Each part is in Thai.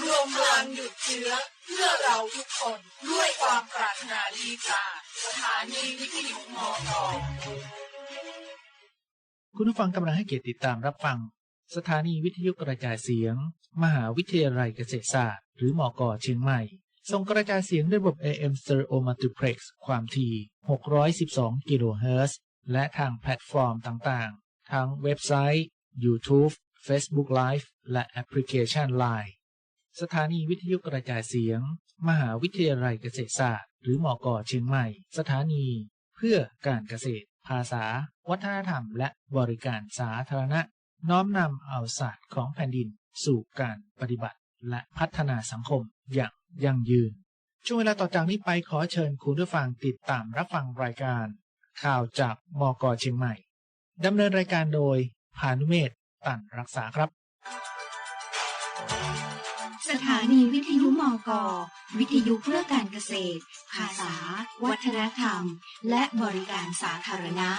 รวมพลังหยุดเชื้อเพื่อเราทุกคนด้วยความปรารถนาดีจากสถานีวิทยุมอกคุณผู้ฟังกำลังให้เกียรติติดตามรับฟัง สถานีวิทยุกระจายเสียง มหาวิทยาลัยเกษตรศาสตร์ หรือมอกเชียงใหม่ ส่งกระจายเสียงด้วยระบบ AM Stereo Multiplex ความถี่ 612 กิโลเฮิรตซ์ และทางแพลตฟอร์มต่างๆ ทั้งเว็บไซต์ YouTube Facebook Live และแอปพลิเคชัน Line สถานีวิทยุกระจายเสียง มหาวิทยาลัยเกษตรศาสตร์ หรือมอกเชียงใหม่ สถานี เพื่อการเกษตร ภาษา วัฒนธรรม และบริการสาธารณะ น้อมนำเอาศาสตร์ของแผ่นดิน สู่การปฏิบัติ และพัฒนาสังคมอย่างยั่งยืน ช่วงเวลาต่อจากนี้ไปขอเชิญคุณผู้ฟังติดตามรับฟังรายการ ข่าวจากมกเชียงใหม่ดำเนินรายการโดยพานุเมธ ตันรักษาครับ สถานีวิทยุมกวิทยุเพื่อการเกษตร ภาษา วัฒนธรรม และบริการสาธารณะ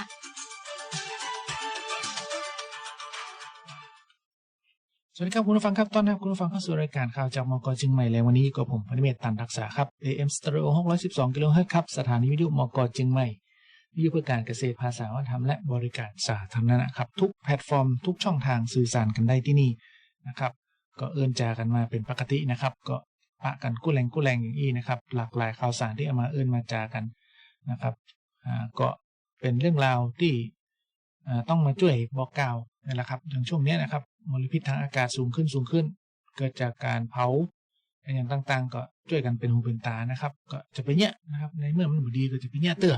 สวัสดีครับคุณผู้ฟังครับ ต้อนรับคุณผู้ฟังเข้าสู่รายการข่าวจากมกเชียงใหม่แล้ววันนี้ก็ผมพนิเมศตันรักษาครับ AM Stereo 612 กิโลเฮิรตซ์ครับ สถานีวิทยุมกเชียงใหม่วิ ทยุเพื่อการเกษตรภาษาวัฒนธรรมและบริการสาธารณะครับ ทุกแพลตฟอร์ม ทุกช่องทางสื่อสารกันได้ที่นี่นะครับ ก็เอื้นจากันมาเป็นปกตินะครับ ก็ปะกันกู้แรงกู้แรงอย่างนี้นะครับ หลากหลายข่าวสารที่เอามาเอื้นมาจากันนะครับอ่าก็เป็นเรื่องราวที่ต้องมาช่วยบอกกล่าวนี่แหละครับอย่างช่วงนี้นะครับมลพิษทางอากาศสูงขึ้นสูงขึ้น เกิดจากการเผาอย่างต่างๆ ก็ช่วยกันเป็นหูเป็นตานะครับ ก็จะไปเนี้ยนะครับในเมื่อมันดีก็จะไปเนี้ยเตือ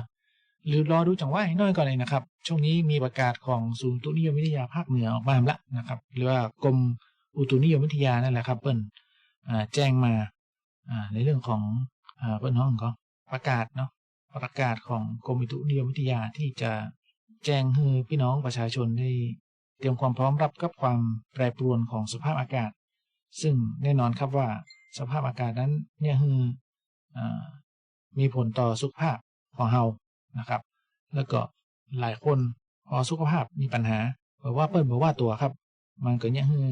หรือรอดูจังหวะให้น้อยก่อนเลยนะครับ ช่วงนี้มีประกาศของศูนย์ตุนิยมวิทยาภาคเหนือออกมาแล้วนะครับ หรือว่ากรมอุตุนิยมวิทยานั่นแหละครับเปิ้นอ่าแจ้งมาในเรื่องของอ่าเปิ้นห้องก็ประกาศเนาะประกาศของกรมอุตุนิยมวิทยาที่จะแจ้งให้พี่น้องประชาชนได้เตรียมความพร้อมรับกับความแปรปรวนของสภาพอากาศ ซึ่งแน่นอนครับว่าสภาพอากาศนั้นเนี่ยคืออมีผลต่อสุขภาพของเรา นะครับ แล้วก็หลายคนพอสุขภาพมีปัญหาบอกว่าเปิ้นบอกว่าตัวครับ มันก็เนี่ยคือ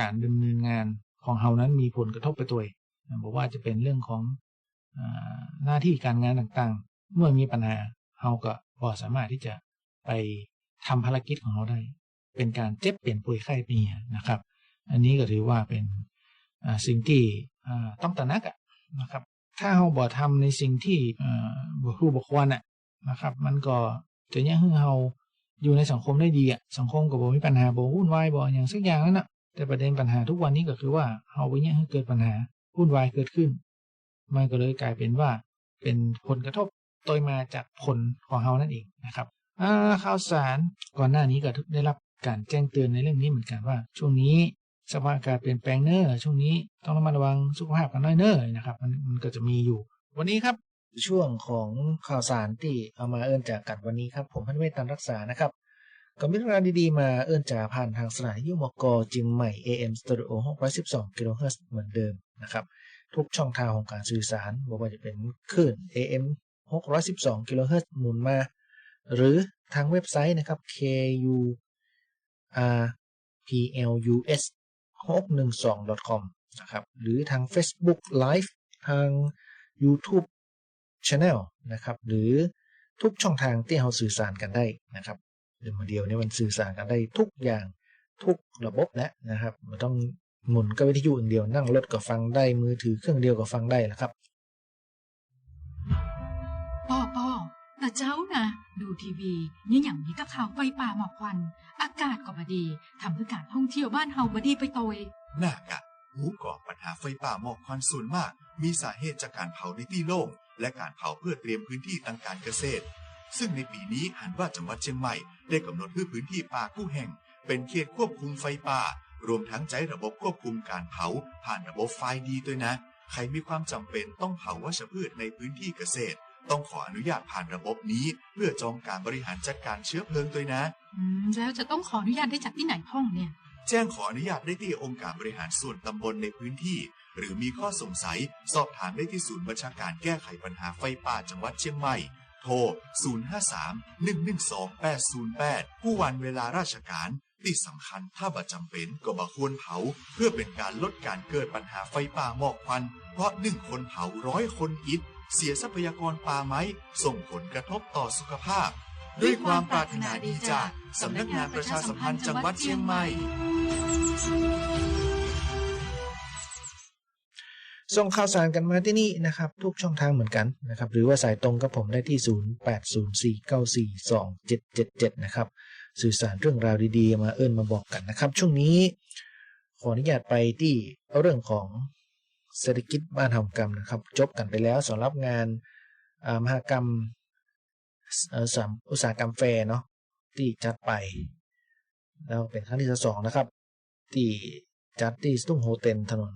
การดำเนินงานของเรานั้นมีผลกระทบไปตัวบอกว่าจะเป็นเรื่องของอหน้าที่การงานต่างๆ เมื่อมีปัญหาเราก็บ่สามารถที่จะไปทำภารกิจของเราได้ เป็นการเจ็บเปลี่ยนป่วยไข้ปีนะครับ อันนี้ก็ถือว่าเป็นสิ่งที่ต้องตระหนักะนะครับ ถ้าเราบ่ทำในสิ่งที่อ่าบ่รู้บ่ควรอะ นะครับ มันก็จะยังเราอยู่ในสังคมได้ดีอะสังคมก็บ่มีปัญหาบ่วุ่นวายบ่อย่างสักอย่างนั้นน่ะแต่ประเด็นปัญหาทุกวันนี้ก็คือว่าเราไปเนี่ยให้เกิดปัญหาวุ่นวายเกิดขึ้น มันก็เลยกลายเป็นว่าเป็นผลกระทบโดยมาจากผลของเรานั่นเองนะครับข่าวสารก่อนหน้านี้ก็ได้รับการแจ้งเตือนในเรื่องนี้เหมือนกันว่า ช่วงนี้สภาพอากาศเปลี่ยนแปลงเนอช่วงนี้ต้องระมัดระวังสุขภาพกันน้อยเนอนะครับมันมันก็จะมีอยู่ วันนี้ครับ ช่วงของข่าวสารที่เอามาเอื้นจากกันวันนี้ครับ ผมพันเวทตันรักษานะครับก็มีเรื่องราวดีๆ มาเอื้นจากผ่านทางสถานียุมกจึงใหม่ AM Stereo 612กิโลเฮิรตซ์เหมือนเดิมนะครับ ทุกช่องทางของการสื่อสารไม่ว่าจะเป็นคลื่น AM 612กิโลเฮิรตซ์หมุนมา หรือทางเว็บไซต์นะครับ ku r plus 612 com นะครับ หรือทาง Facebook Live ทาง YouTube Channel นะครับ หรือทุกช่องทางที่เราสื่อสารกันได้นะครับเดี๋ยวมาเดียวนี้มันสื่อสารกันได้ทุกอย่างทุกระบบแล้วนะครับไม่ต้องหมุนกับวิทยุอย่างเดียวนั่งรถก็ฟังได้มือถือเครื่องเดียวก็ฟังได้แล้วครับพ่อพ่อแต่เจ้านะดูทีวียังอย่างนี้ก็ข่าวไฟป่าหมอกควัน อากาศก็บดีทำให้การท่องเที่ยวบ้านเฮาบดีไปโตยหน้ากะหูก่อปัญหาไฟป่าหมอกควันส่วนมาก มีสาเหตุจากการเผาในที่โล่ง และการเผาเพื่อเตรียมพื้นที่ทางการเกษตร ซึ่งในปีนี้หันว่าจังหวัดเชียงใหม่ได้กำหนดให้พื้นที่ป่ากู้แห่ง เป็นเขตควบคุมไฟป่า รวมทั้งใช้ระบบควบคุมการเผา ผ่านระบบไฟดีด้วยนะ ใครมีความจำเป็นต้องเผาวัชพืชในพื้นที่เกษตร ต้องขออนุญาตผ่านระบบนี้ เพื่อจองการบริหารจัดการเชื้อเพลิงด้วยนะ อืมแล้วจะต้องขออนุญาตได้จากที่ไหนพ่องเนี่ย แจ้งขออนุญาตได้ที่องค์การบริหารส่วนตำบลในพื้นที่ หรือมีข้อสงสัย สอบถามได้ที่ศูนย์บัญชาการแก้ไขปัญหาไฟป่าจังหวัดเชียงใหม่ โทร 053-112-808 ผู้วันเวลาราชการที่สำคัญถ้าบ่จำเป็นก็บ่ควรเผา เพื่อเป็นการลดการเกิดปัญหาไฟป่าหมอกควัน เพราะหนึ่งคนเผาร้อยคนอิฐเสียทรัพยากรป่าไม้ส่งผลกระทบต่อสุขภาพ ด้วยความปรารถนาดีจากสำนักงานประชาสัมพันธ์จังหวัดเชียงใหม่ ส่งข่าวสารกันมาที่นี่นะครับ ทุกช่องทางเหมือนกันนะครับ หรือว่าสายตรงกับผมได้ที่ 0804942777 นะครับ สื่อสารเรื่องราวดีๆ มาเอิ้นมาบอกกันนะครับ ช่วงนี้ ขออนุญาตไปที่เรื่องของเศรษฐกิจบ้านทำกรรมนะครับ จบกันไปแล้วสำหรับงานมหากรรมสามอุตสาหกรรมแฟร์เนาะที่จัดไป แล้วเป็นครั้งที่สองนะครับ ที่จัดที่ตุ้งโฮเต็นถนน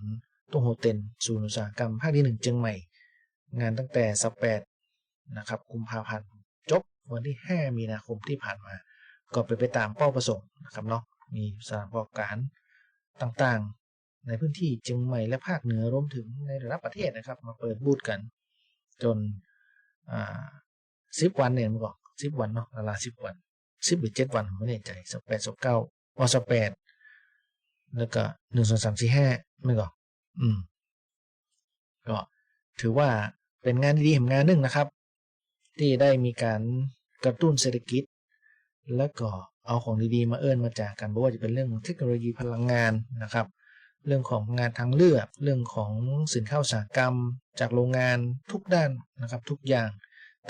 ตุ้งโฮเต็นศูนย์อุตสาหกรรมภาคที่หนึ่งเชียงใหม่ งานตั้งแต่สแปดนะครับกุมภาพันธ์จบวันที่ 5 มีนาคมที่ผ่านมา ก็ไปนไปตามเป้าประสงค์นะครับเนาะมีสถานประกอบการต่างๆ ในพื้นที่เชียงใหม่และภาคเหนือรวมถึงในระดับประเทศนะครับ มาเปิดบูธกัน จนสิบวันเนี่ยมันบอกสิบวันเนาะเวลาสิบวันสิบหรือเจ็ดวันผมไม่แน่ใจสแปดสเก้าอสแปดแล้วก็หนึ่งสองสามสี่ห้าไม่ก็อื ม ก็ถือว่าเป็นงานดีๆแห่งงานหนึ่งนะครับ ที่ได้มีการกระตุ้นเศรษฐกิจ แล้วก็เอาของดีๆมาเอิ้นมาจากกันไม่ว่าจะเป็นเรื่องเทคโนโลยีพลังงานนะครับ เรื่องของงานทางเลือก เรื่องของสินค้าอุตสาหกรรม จากโรงงานทุกด้านนะครับ ทุกอย่าง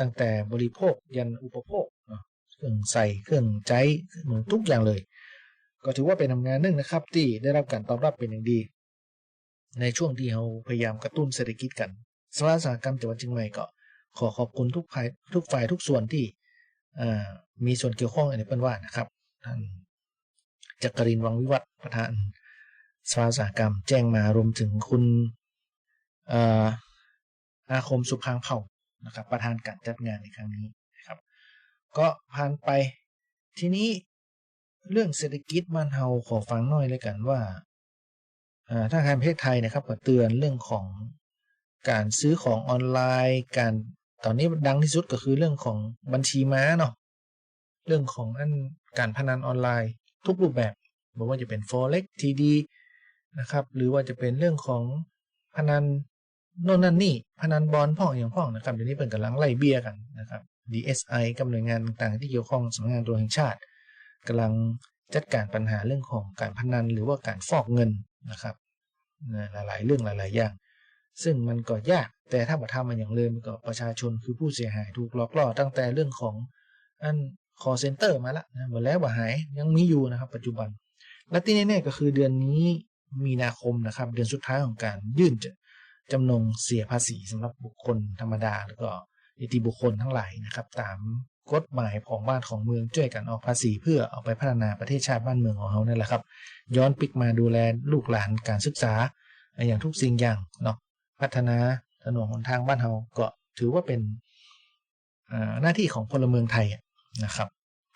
ตั้งแต่บริโภคยันอุปโภคเนาะเครื่องใส่เครื่องใช้เหมือนทุกอย่างเลย ก็ถือว่าเป็นทำงานหนึ่งนะครับ ที่ได้รับการตอบรับเป็นอย่างดี ในช่วงที่เราพยายามกระตุ้นเศรษฐกิจกันสภาอุตสาหกรรมจังหวัดเชียงใหม่ก็ขอขอบคุณทุกฝ่ายทุกฝ่ายทุกส่วนที่มีส่วนเกี่ยวข้องในเปิ้นว่านะครับท่านจักรินวังวิวัฒประธานสภาอุตสาหกรรมแจ้งมารวมถึงคุณเอ่อาคมสุพางเผ่านะครับประธานการจัดงานในครั้งนี้นะครับ ก็ผ่านไปทีนี้เรื่องเศรษฐกิจบ้านเฮาขอฟังหน่อยเลยกันว่า ธนาคารประเทศไทยนะครับก็เตือนเรื่องของการซื้อของออนไลน์ การตอนนี้ดังที่สุดก็คือเรื่องของบัญชีม้าเนาะเรื่องของอันการพนันออนไลน์ ทุกรูปแบบไม่ว่าจะเป็น forex TD นะครับหรือว่าจะเป็นเรื่องของพนันโน่นนั่นนี่พนันบอลพ่องอย่างพ่องนะครับเดี๋ยวนี้เป็นกำลังไล่เบี้ยกันนะครับ DSI กับหน่วยงานต่างๆที่เกี่ยวข้องสำนักงานตำรวจแห่งชาติกำลังจัดการปัญหาเรื่องของการพนันหรือว่าการฟอกเงิน นะครับหลายๆ เรื่องหลาย ๆ อย่าง ซึ่งมันก็ยากแต่ถ้ามาทำมันอย่างเลยมันก็ประชาชนคือผู้เสียหายถูกหลอกล่อตั้งแต่เรื่องของอัน call center มาละนะหมดแล้วบ่าหายยังมีอยู่นะครับ ปัจจุบัน และที่แน่ๆก็คือเดือนนี้มีนาคมนะครับ เดือนสุดท้ายของการยื่นจจำนงเสียภาษีสำหรับบุคคลธรรมดา แล้วก็นิติบุคคลทั้งหลายนะครับ ตาม กฎหมายของบ้านของเมืองช่วยกันออกภาษี เพื่อเอาไปพัฒนาประเทศชาติบ้านเมืองของเขานั่นแหละครับ ย้อนปิกมาดูแลลูกหลานการศึกษา อย่างทุกสิ่งอย่างเนาะพัฒนาถนนหนทางบ้านเราก็ถือว่าเป็นหน้าที่ของพลเมืองไทยนะครับ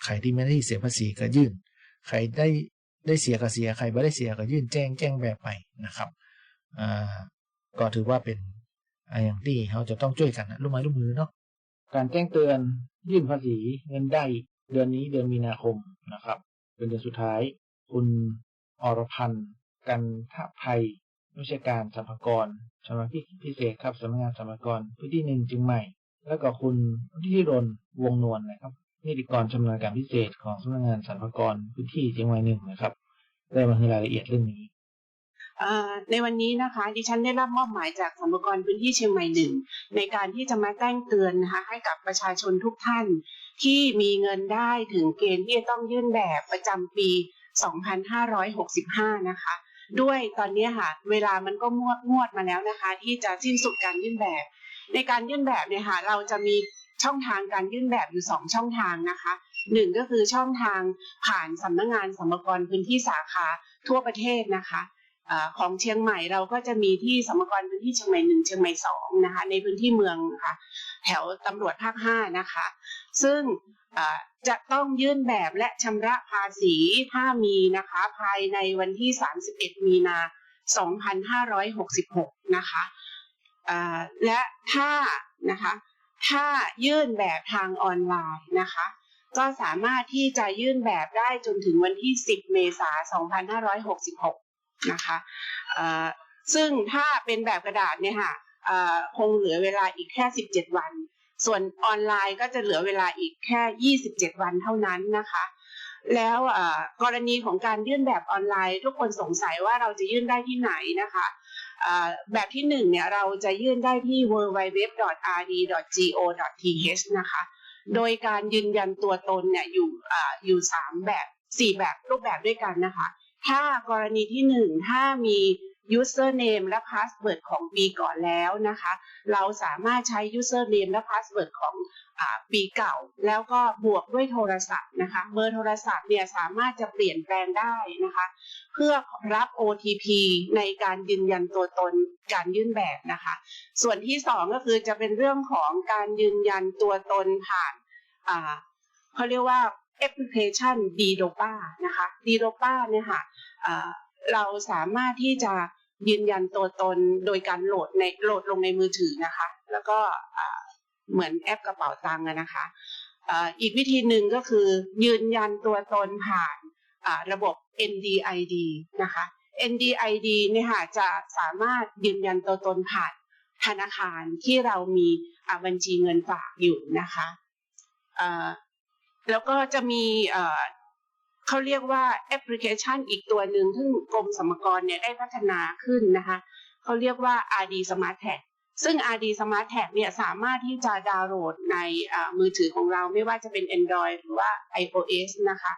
ใครที่ไม่ได้เสียภาษีก็ยื่น ใครได้ได้เสียก็เสียใครไม่ได้เสียก็ยื่นแจ้งแจ้งแบบไปนะครับก็ถือว่าเป็นอย่างที่เราจะต้องช่วยกันร่วมไม้ร่วมมือเนาะ การแจ้งเตือนยื่นภาษีเงินได้เดือนนี้เดือนมีนาคมนะครับ เป็นเดือนสุดท้าย คุณอรพันธ์กันทะไทยวิชาการสรรพากรสำนักพิเศษครับสำนักงานสรรพากรพื้นที่หนึ่งจึงใหม่ แล้วก็คุณที่รนวงนวลนะครับนิติกรชำนาญการพิเศษของสำนักงานสรรพากรพื้นที่เชียงใหม่หนึ่งนะครับ ได้มาให้รายละเอียดเรื่องนี้ ในวันนี้นะคะดิฉันได้รับมอบหมายจากสรรพากรพื้นที่เชียงใหม่หนึ่งในการที่จะมาแจ้งเตือนนะคะให้กับประชาชนทุกท่าน ที่มีเงินได้ถึงเกณฑ์ที่จะต้องยื่นแบบประจำปี 2565 นะคะ ด้วยตอนนี้ค่ะเวลามันก็งวดงวดมาแล้วนะคะ ที่จะสิ้นสุดการยื่นแบบ ในการยื่นแบบเนี่ยค่ะเราจะมีช่องทางการยื่นแบบอยู่สองช่องทางนะคะหนึ่งก็คือช่องทางผ่านสำนักงานสมกรพื้นที่สาขาทั่วประเทศนะคะ อของเชียงใหม่เราก็จะมีที่สมกรพื้นที่เชียงใหม่หนึ่งเชียงใหม่สองนะคะในพื้นที่เมืองนะคะแถวตำรวจภาคห้านะคะ ซึ่งจะต้องยื่นแบบและชำระภาษีถ้ามีนะคะภายในวันที่ 31 มีนา 2566 นะคะอ่าและถ้านะคะถ้ายื่นแบบทางออนไลน์นะคะ ก็สามารถที่จะยื่นแบบได้จนถึงวันที่ 10 เมษายน 2566 นะคะซึ่งถ้าเป็นแบบกระดาษเนี่ยค่ะคงเหลือเวลาอีกแค่ 17 วัน ส่วนออนไลน์ก็จะเหลือเวลาอีกแค่ 27 วันเท่านั้นนะคะ แล้วกรณีของการยื่นแบบออนไลน์ ทุกคนสงสัยว่าเราจะยื่นได้ที่ไหนนะคะแบบที่หนึ่งเนี่ยเราจะยื่นได้ที่ www.rd.go.th นะคะ โดยการยืนยันตัวตนเนี่ยอยู่ออยู่สามแบบสี่แบบรูปแบบด้วยกันนะคะ ถ้ากรณีที่หนึ่งถ้ามี username และ password ของปีก่อนแล้วนะคะ เราสามารถใช้ username และ password ของอปีเก่า แล้วก็บวกด้วยโทรศัพท์นะคะ เบอร์โทรศัพท์เนี่ยสามารถจะเปลี่ยนแปลงได้นะคะ เพื่อรับ OTP ในการยืนยันตัวตนการยื่นแบบนะคะ ส่วนที่สองก็คือจะเป็นเรื่องของการยืนยันตัวตนผ่านอ่าเขาเรียกว่า แอปพลิเคชัน d d o p a นะคะ d d o p a เนี่ยค่ะเราสามารถที่จะยืนยันตัวตนโดยการโหลดในโหลดลงในมือถือนะคะ แล้วก็เหมือนแอปกระเป๋าตังค์อะนะคะอีกวิธีหนึ่งก็คือยืนยันตัวตนผ่านระบบ NDID นะคะ NDID เนี่ยค่ะจะสามารถยืนยันตัวตนผ่านธนาคารที่เรามีบัญชีเงินฝากอยู่นะคะ แล้วก็จะมีเขาเรียกว่าแอปพลิเคชันอีกตัวหนึ่งซึ่งกรมสรรพากรเนี่ยได้พัฒนาขึ้นนะคะเขาเรียกว่า RD Smart Tag ซึ่ง RD Smart Tag เนี่ยสามารถที่จะดาวน์โหลดในมือถือของเราไม่ว่าจะเป็น Android หรือว่า iOS นะคะ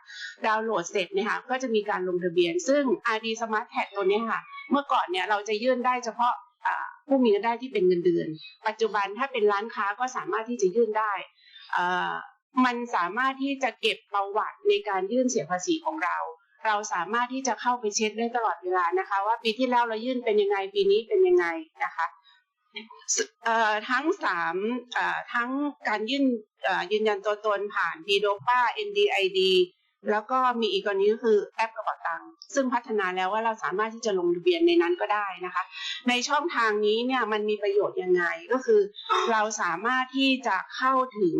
ดาวน์โหลดเสร็จนี่ยค่ะก็จะมีการลงทะเบียน ซึ่ง RD Smart Tag ตัวนี้ค่ะ เมื่อก่อนเนี่ยเราจะยื่นได้เฉพาะผู้มีรายได้ที่เป็นเงินเดือน ปัจจุบันถ้าเป็นร้านค้าก็สามารถที่จะยื่นได้ มันสามารถที่จะเก็บประวัติในการยื่นเสียภาษีของเรา เราสามารถที่จะเข้าไปเช็คได้ตลอดเวลานะคะ ว่าปีที่แล้วเรายื่นเป็นยังไงปีนี้เป็นยังไงนะคะเอ่อทั้งสามเอ่อทั้งการยื่นเอ่อยืนยันตัวตนผ่าน d d o p a NDID แล้วก็มีอีกกรณีก็คือแอปกระเป๋าตังค์ซึ่งพัฒนาแล้วว่าเราสามารถที่จะลงทะเบียนในนั้นก็ได้นะคะ ในช่องทางนี้เนี่ยมันมีประโยชน์ยังไงก็คือ เราสามารถที่จะเข้าถึง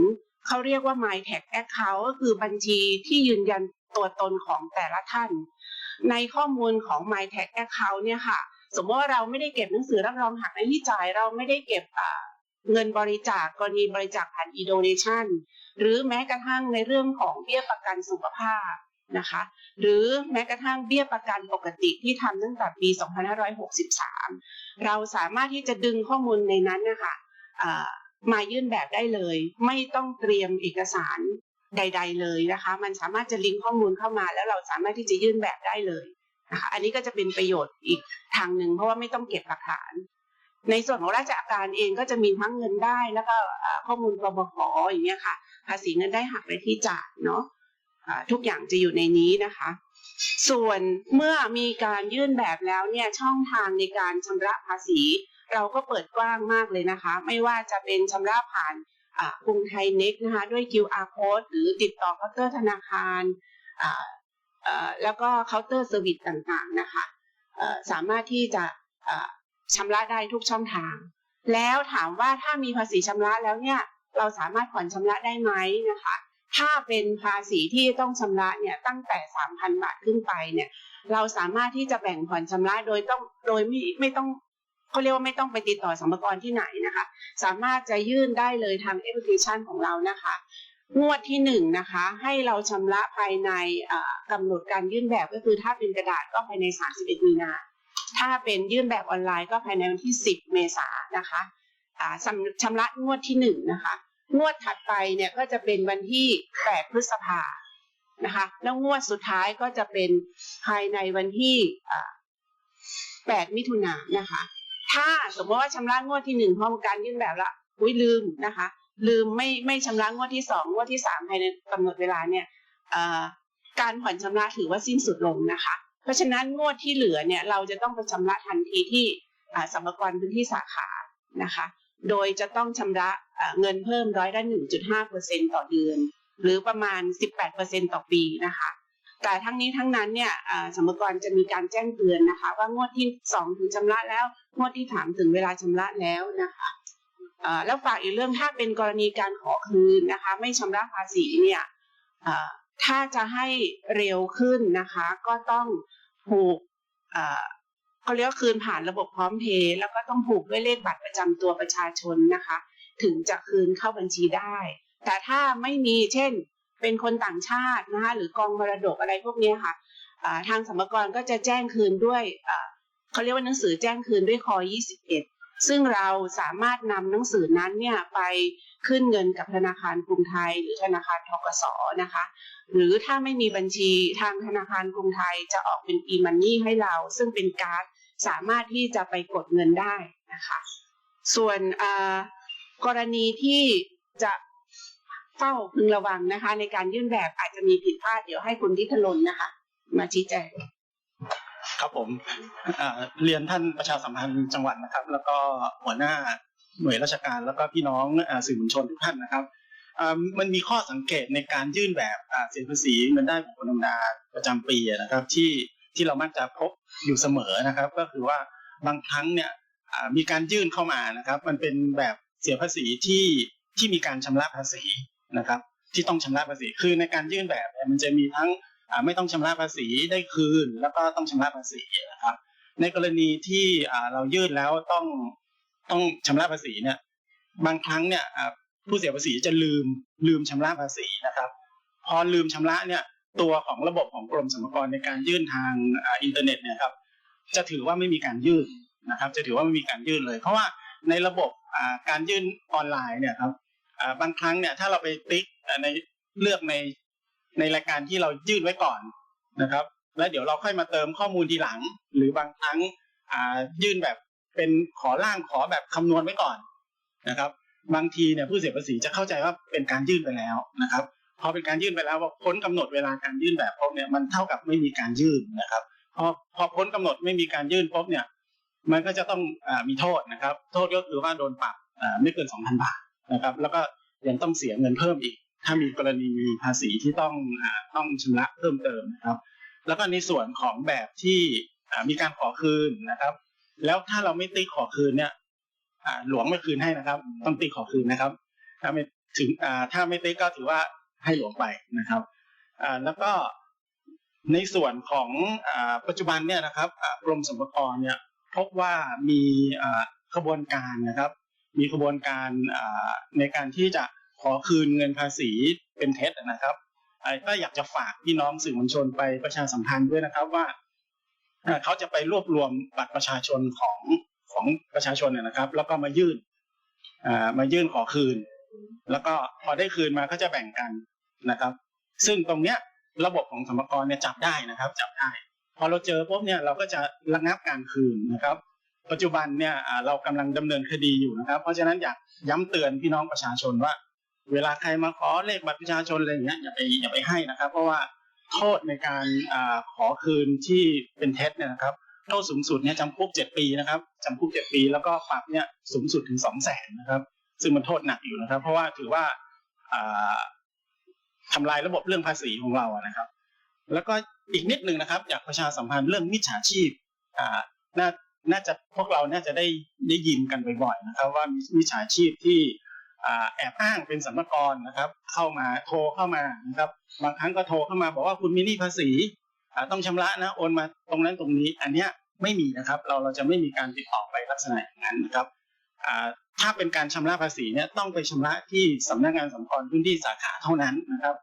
เขาเรียกว่า My Tag Account ก็คือบัญชีที่ยืนยันตัวตนของแต่ละท่าน ในข้อมูลของ My Tag Account เนี่ยค่ะ สมมติว่าเราไม่ได้เก็บหนังสือรับรองหักในที่จ่ายเราไม่ได้เก็บเงินบริจาคกรณีบริจาคผ่าน e-donation หรือแม้กระทั่งในเรื่องของเบี้ยประกันสุขภาพนะคะ หรือแม้กระทั่งเบี้ยประกันปกติที่ทำตั้งแต่ปี 2563 เราสามารถที่จะดึงข้อมูลในนั้นนะคะอ่า มายื่นแบบได้เลย ไม่ต้องเตรียมเอกสารใด ๆ เลยนะคะ มันสามารถจะลิงก์ข้อมูลเข้ามา แล้วเราสามารถที่จะยื่นแบบได้เลยนะคะอันนี้ก็จะเป็นประโยชน์อีกทางหนึ่งเพราะว่าไม่ต้องเก็บหลักฐาน ในส่วนของราชการเองก็จะมีทั้งเงินได้แล้วก็ข้อมูลกบขออย่างเงี้ยค่ะ ภาษีเงินได้หักและที่จ่ายเนาะทุกอย่างจะอยู่ในนี้นะคะ ส่วนเมื่อมีการยื่นแบบแล้วเนี่ยช่องทางในการชำระภาษี เราก็เปิดกว้างมากเลยนะคะ ไม่ว่าจะเป็นชำระผ่านกรุงไทยเน็กนะคะด้วย QR code หรือติดต่อเคาน์เตอร์ธนาคารแล้วก็เคาน์เตอร์เซอร์วิสต่างๆนะคะสามารถที่จะชำระได้ทุกช่องทาง แล้วถามว่าถ้ามีภาษีชำระแล้วเนี่ยเราสามารถผ่อนชำระได้ไหมนะคะ ถ้าเป็นภาษีที่ต้องชำระเนี่ยตั้งแต่ 3,000 บาทขึ้นไปเนี่ยเราสามารถที่จะแบ่งผ่อนชำระโดยต้องโดยไม่ไม่ต้อง เขาเรียกว่าไม่ต้องไปติดต่อสัมรกรที่ไหนนะคะ สามารถจะยื่นได้เลยทางแอปพลิเคชันของเรานะคะ งวดที่หนึ่งนะคะให้เราชำระภายในอ่ากำหนดการยื่นแบบก็คือถ้าเป็นกระดาษก็ภายใน 31 มีนาถ้าเป็นยื่นแบบออนไลน์ก็ภายในวันที่ 10 เมษายนนะคะอ่าชำชำระงวดที่หนึ่งนะคะงวดถัดไปเนี่ยก็จะเป็นวันที่ 8 พฤษภานะคะแล้วงวดสุดท้ายก็จะเป็นภายในวันที่ 8 มิถุนายนนะคะ ถ้าสมมติว่าชำระงวดที่หนึ่งพร้อมการยื่นแบบละอุ้ยลืมนะคะ ลืมไม่ไม่ชำระงวดที่สองงวดที่สามภายในกำหนดเวลาเนี่ยการผ่อนชำระถือว่าสิ้นสุดลงนะคะ เพราะฉะนั้นงวดที่เหลือเนี่ยเราจะต้องไปชำระทันทีที่อ่าสัมภากรพื้นที่สาขานะคะ โดยจะต้องชำระเอ่อเงินเพิ่มร้อยละหนึ่งจุดห้าเปอร์เซ็นต่อเดือน หรือประมาณสิบแปดเปอร์เซ็นต่อปีนะคะ แต่ทั้งนี้ทั้งนั้นเนี่ยสมภากรจะมีการแจ้งเตือนนะคะ ว่างวดที่สองถึงชำระแล้ว งวดที่ถามถึงเวลาชำระแล้วนะคะแล้วฝากอีกเรื่องถ้าเป็นกรณีการขอคืนนะคะ ไม่ชำระภาษีเนี่ยถ้าจะให้เร็วขึ้นนะคะ ก็ต้องผูกเขาเรียกคืนผ่านระบบพร้อมเพย์แล้วก็ต้องผูกด้วยเลขบัตรประจำตัวประชาชนนะคะ ถึงจะคืนเข้าบัญชีได้ แต่ถ้าไม่มีเช่น เป็นคนต่างชาตินะคะหรือกองมรดกอะไรพวกนี้ค่ะทางสมกรก็จะแจ้งคืนด้วยเขาเรียกว่าหนังสือแจ้งคืนด้วยคอ 21 ซึ่งเราสามารถนำหนังสือนั้นเนี่ยไปขึ้นเงินกับธนาคารกรุงไทย หรือธนาคารทกสนะคะ หรือถ้าไม่มีบัญชีทางธนาคารกรุงไทยจะออกเป็น e-money ให้เรา ซึ่งเป็นการ์ดสามารถที่จะไปกดเงินได้นะคะ ส่วนกรณีที่จะ เฝ้าพึงระวังนะคะ ในการยื่นแบบอาจจะมีผิดพลาดเดี๋ยวให้คุณทิทลนนะคะ มาชี้แจงครับผมเรียนท่านประชาสัมพันธ์จังหวัดนะครับ แล้วก็หัวหน้าหน่วยราชการแล้วก็พี่น้องอสื่อมวลชนทุกท่านนะครับมันมีข้อสังเกตในการยื่นแบบเสียภาษีเงินได้บุคคลธรรมดาประจำปีนะครับ ที่ที่เรามักจะพบอยู่เสมอนะครับ ก็คือว่าบางครั้งเนี่ยมีการยื่นเข้ามานะครับ มันเป็นแบบเสียภาษีที่ที่มีการชำระภาษี นะครับ ที่ต้องชำระภาษีคือในการยื่นแบบเนี่ยมันจะมีทั้งไม่ต้องชำระภาษีได้คืน แล้วก็ต้องชำระภาษีนะครับ ในกรณีที่เรายื่นแล้วต้องต้องชำระภาษีเนี่ยบางครั้งเนี่ยผู้เสียภาษีจะลืมลืมชำระภาษีนะครับ พอลืมชำระเนี่ยตัวของระบบของกรมสรรพากรในการยื่นทางอินเทอร์เน็ตเนี่ยครับจะถือว่าไม่มีการยื่นนะครับ จะถือว่าไม่มีการยื่นเลย เพราะว่าในระบบการยื่นออนไลน์เนี่ยครับ บางครั้งเนี่ยถ้าเราไปติ๊กในเลือกในในรายการที่เรายื่นไว้ก่อนนะครับ แล้วเดี๋ยวเราค่อยมาเติมข้อมูลทีหลัง หรือบางครั้งยื่นแบบเป็นขอร่างขอแบบคำนวณไว้ก่อนนะครับ บางทีเนี่ยผู้เสียภาษีจะเข้าใจว่าเป็นการยื่นไปแล้วนะครับพอเป็นการยื่นไปแล้วว่าพ้นกำหนดเวลาการยื่นแบบปุ๊บเนี่ยมันเท่ากับไม่มีการยื่นนะครับพอพอพ้นกำหนดไม่มีการยื่นปุ๊บเนี่ย มันก็จะต้องอมีโทษนะครับ โทษก็คือว่าโดนปรับไม่เกินสองพันบาท นะครับ แล้วก็ยังต้องเสียเงินเพิ่มอีก ถ้ามีกรณีมีภาษีที่ต้องต้องชำระเพิ่มเติมนะครับ แล้วก็ในส่วนของแบบที่มีการขอคืนนะครับ แล้วถ้าเราไม่ติ๊กขอคืนเนี่ยหลวงไม่คืนให้นะครับ ต้องติ๊กขอคืนนะครับ ถ้าไม่ถึงถ้าไม่ติ๊กก็ถือว่าให้หลวงไปนะครับแล้วก็ในส่วนของอปัจจุบันเนี่ยนะครับกรมสรรพากรเนี่ยพบว่ามีขบวนการนะครับ มีขบวนการในการที่จะขอคืนเงินภาษีเป็นเท็จนะครับอ่าก็อยากจะฝากพี่น้องสื่อมวลชนไปประชาสัมพันธ์ด้วยนะครับว่าเขาจะไปรวบรวมบัตรประชาชนของของประชาชนเนยนะครับ แล้วก็มายื่นมายื่นขอคืน แล้วก็พอได้คืนมาก็จะแบ่งกันนะครับ ซึ่งตรงเนี้ยระบบของสรรกรเนี่ยจับได้นะครับ จับได้ พอเราเจอปุ๊บเนี่ยเราก็จะระงับการคืนนะครับ ปัจจุบันเนี่ยเรากำลังดำเนินคดีอยู่นะครับ เพราะฉะนั้นอยากย้ำเตือนพี่น้องประชาชนว่า เวลาใครมาขอเลขบัตรประชาชนอะไรอย่างเงี้ยอย่าไปอย่าไปให้นะครับ เพราะว่าโทษในการอขอคืนที่เป็นเท็จเนี่ยนะครับโทษสูงสุดเนี่ยจำคุกเจ็ดปีนะครับจำคุกเจ็ดปี แล้วก็ปรับเนี่ยสูงสุดถึงสองแสนนะครับ ซึ่งมันโทษหนักอยู่นะครับ เพราะว่าถือว่าอ่าทำลายระบบเรื่องภาษีของเราอะนะครับ แล้วก็อีกนิดหนึ่งนะครับ อยากประชาสัมพันธ์เรื่องมิจฉาชีพอ่าน่า น่าจะพวกเราน่าจะได้ได้ยินกันบ่อยๆนะครับ ว่ามีมิจฉาชีพที่แอบอ้างเป็นสรรพากรนะครับ เข้ามาโทรเข้ามานะครับ บางครั้งก็โทรเข้ามาบอกว่าคุณมีหนี้ภาษีต้องชำระนะโอนมาตรงนั้นตรงนี้ อันเนี้ยไม่มีนะครับ เราเราจะไม่มีการติดต่อไปลักษณะอย่างนั้นนะครับถ้าเป็นการชำระภาษีเนี่ยต้องไปชำระที่สำนักงานสัมภารพื้นที่สาขาเท่านั้นนะครับ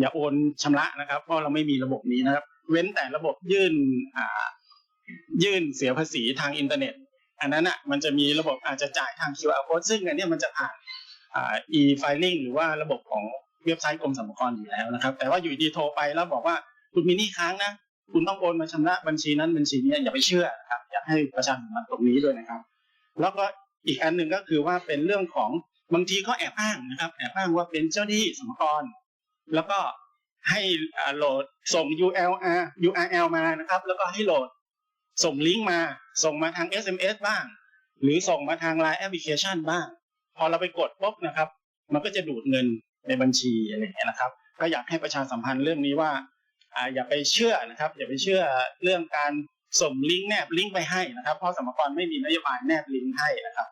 อย่าโอนชำระนะครับ เพราะเราไม่มีระบบนี้นะครับ เว้นแต่ระบบยื่นอ่า ยื่นเสียภาษีทางอินเทอร์เน็ต อันนั้นอะมันจะมีระบบอาจจะจ่ายทาง QR code ซึ่งอันนี้มันจะผ่านอ่า e-filing หรือว่าระบบของเว็บไซต์กรมสรรพากรอยู่แล้วนะครับ แต่ว่าอยู่ดีโทรไปแล้วบอกว่าคุณมีหนี้ค้างนะคุณต้องโอนมาชำระบัญชีนั้นบัญชีนี้อย่าไปเชื่อนะครับอยากให้ประชาสัมพันธ์ตรงนี้ด้วยนะครับ แล้วก็อีกอันหนึ่งก็คือว่าเป็นเรื่องของบางทีก็แอบอ้างนะครับ แอบอ้างว่าเป็นเจ้าหน้าที่สมกรแล้วก็ให้โหลดส่ง URL URL มานะครับ แล้วก็ให้โหลด ส่งลิงก์มาส่งมาทาง SMS บ้าง หรือส่งมาทาง Line Application บ้าง พอเราไปกดปุ๊บนะครับ มันก็จะดูดเงินในบัญชีอะไรอย่างเงี้ยนะครับ ก็อยากให้ประชาสัมพันธ์เรื่องนี้ว่าอ่าอย่าไปเชื่อนะครับ อย่าไปเชื่อเรื่องการส่งลิงก์แนบลิงก์ไปให้นะครับ เพราะสมกรไม่มีนโยบายแนบลิงก์ให้นะครับ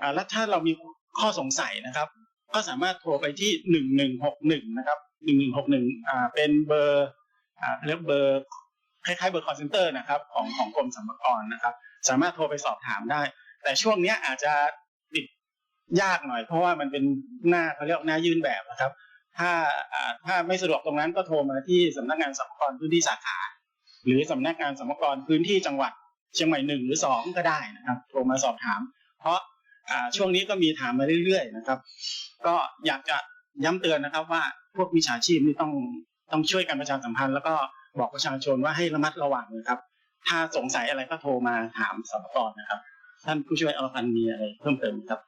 อ่าแล้วถ้าเรามีข้อสงสัยนะครับ ก็สามารถโทรไปที่หนึ่งหนึ่งหกหนึ่งนะครับหนึ่งหนึ่งหกหนึ่งอ่าเป็นเบอร์อ่าเรียกเบอร์ คล้ายๆเบอร์ call center นะครับของของกรมสรรพากรนะครับ สามารถโทรไปสอบถามได้ แต่ช่วงเนี้ยอาจจะติดยากหน่อย เพราะว่ามันเป็นหน้าเขาเรียกหน้ายื่นแบบนะครับ ถ้าถ้าไม่สะดวกตรงนั้นก็โทรมาที่สำนักงานสรรพากรพื้นที่สาขา หรือสำนักงานสรรพากรพื้นที่จังหวัดเชียงใหม่หนึ่งหรือสองก็ได้นะครับโทรมาสอบถาม เพราะช่วงนี้ก็มีถามมาเรื่อยๆนะครับ ก็อยากจะย้ำเตือนนะครับว่าพวกมิจฉาชีพนี่ต้องต้องช่วยกันประชาสัมพันธ์แล้วก็ บอกประชาชนว่าให้ระมัดระวังนะครับ ถ้าสงสัยอะไรก็โทรมาถามสรรพากรนะครับ ท่านผู้ช่วยอรพันธ์มีอะไรเพิ่มเติมไหมครับ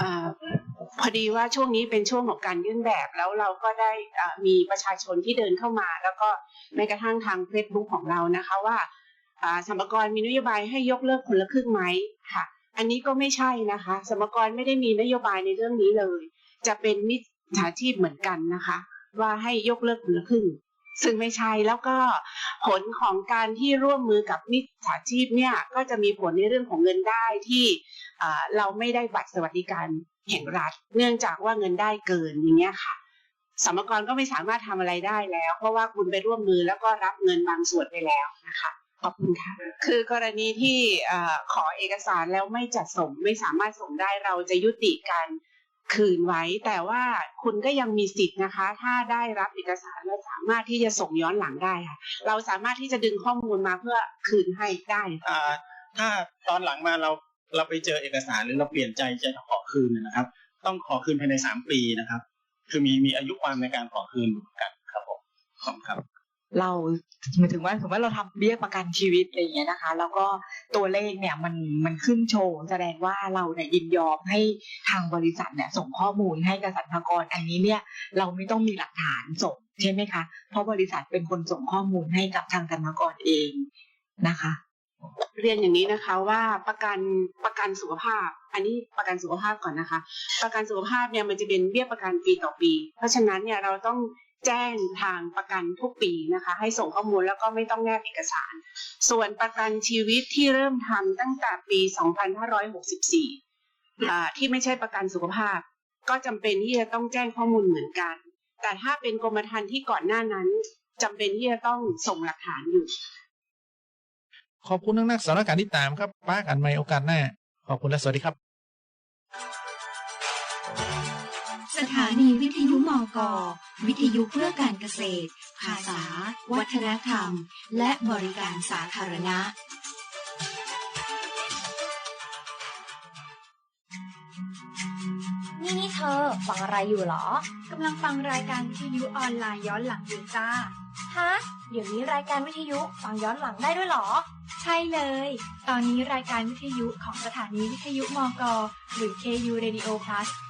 อ่าพอดีว่าช่วงนี้เป็นช่วงของการยื่นแบบแล้วเราก็ได้อ่ามีประชาชนที่เดินเข้ามา แล้วก็แม้กระทั่งทางเฟซบุ๊กของเรานะคะว่าอ่าสมกรมีนโยบายให้ยกเลิกคนละครึ่งไหมค่ะ อันนี้ก็ไม่ใช่นะคะ สมกรไม่ได้มีนโยบายในเรื่องนี้เลย จะเป็นมิจฉาชีพเหมือนกันนะคะ ว่าให้ยกเลิกคนละครึ่ง ซึ่งไม่ใช่แล้วก็ผลของการที่ร่วมมือกับมิจฉาชีพเนี่ยก็จะมีผลในเรื่องของเงินได้ที่เราไม่ได้บัตรสวัสดิการแห่งรัฐ เนื่องจากว่าเงินได้เกินอย่างเงี้ยค่ะสมกรก็ไม่สามารถทำอะไรได้แล้ว เพราะว่าคุณไปร่วมมือแล้วก็รับเงินบางส่วนไปแล้วนะคะขอบคุณค่ะ คือกรณีที่ขอเอกสารแล้วไม่จัดส่งไม่สามารถส่งได้เราจะยุติการ คืนไว้ แต่ว่าคุณก็ยังมีสิทธิ์นะคะ ถ้าได้รับเอกสารแล้วสามารถที่จะส่งย้อนหลังได้ค่ะ เราสามารถที่จะดึงข้อมูลมาเพื่อคืนให้ได้อ่าถ้าตอนหลังมาเราเราไปเจอเอกสารหรือเราเปลี่ยนใจจะขอคืนนะครับ ต้องขอคืนภายในสามปีนะครับ คือมีมีอายุความในการขอคืนเหมือนกันครับผมขอบคุณครับ เราหมายถึงว่าสมมติว่าเราทำเบี้ยประกันชีวิตอะไรอย่างเงี้ยนะคะ แล้วก็ตัวเลขเนี่ยมันมันขึ้นโชว์แสดงว่าเราเนี่ยยินยอมให้ทางบริษัทเนี่ยส่งข้อมูลให้กับสรรพากรอันนี้เนี่ยเราไม่ต้องมีหลักฐานส่งใช่ไหมคะ เพราะบริษัทเป็นคนส่งข้อมูลให้กับทางสรรพากรเองนะคะเรียนอย่างนี้นะคะว่าประกันประกันสุขภาพ อันนี้ประกันสุขภาพก่อนนะคะ ประกันสุขภาพเนี่ยมันจะเป็นเบี้ยประกันปีต่อปี เพราะฉะนั้นเนี่ยเราต้อง แจ้งทางประกันทุกปีนะคะ ให้ส่งข้อมูลแล้วก็ไม่ต้องแนบเอกสาร ส่วนประกันชีวิตที่เริ่มทำตั้งแต่ปี 2564 ที่ไม่ใช่ประกันสุขภาพ ก็จำเป็นที่จะต้องแจ้งข้อมูลเหมือนกัน แต่ถ้าเป็นกรมธรรม์ที่ก่อนหน้านั้นจำเป็นที่จะต้องส่งหลักฐานอยู่ ขอบคุณนักนักสารการที่ตามครับป้ากันใหม่โอกาสหน้า ขอบคุณและสวัสดีครับ สถานีวิทยุมกวิทยุเพื่อการเกษตร ภาษา วัฒนธรรม และบริการสาธารณะ นี่นี่เธอฟังอะไรอยู่เหรอ กำลังฟังรายการวิทยุออนไลน์ย้อนหลังอยู่จ้า ฮะ เดี๋ยวนี้รายการวิทยุฟังย้อนหลังได้ด้วยเหรอ ใช่เลย ตอนนี้รายการวิทยุของสถานีวิทยุมกหรือ KU Radio Plus ส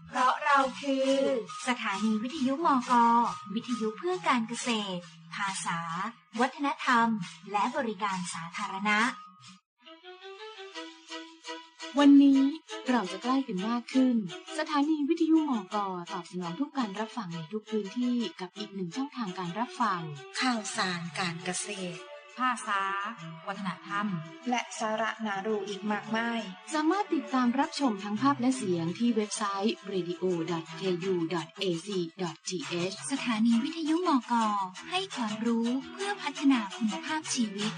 เพราะเราคือ สถานีวิทยุมก วิทยุเพื่อการเกษตร ภาษา วัฒนธรรม และบริการสาธารณะ วันนี้เราจะใกล้กันมากขึ้น สถานีวิทยุมกตอบสนองทุกการรับฟังในทุกพื้นที่กับอีกหนึ่งช่องทางการรับฟัง ข่าวสารการเกษตร ภาษา วัฒนธรรม และสาระนารูอีกมากมาย สามารถติดตามรับชมทั้งภาพและเสียงที่เว็บไซต์ radio.ku.ac.th สถานีวิทยุมกให้ความรู้เพื่อพัฒนาคุณภาพชีวิต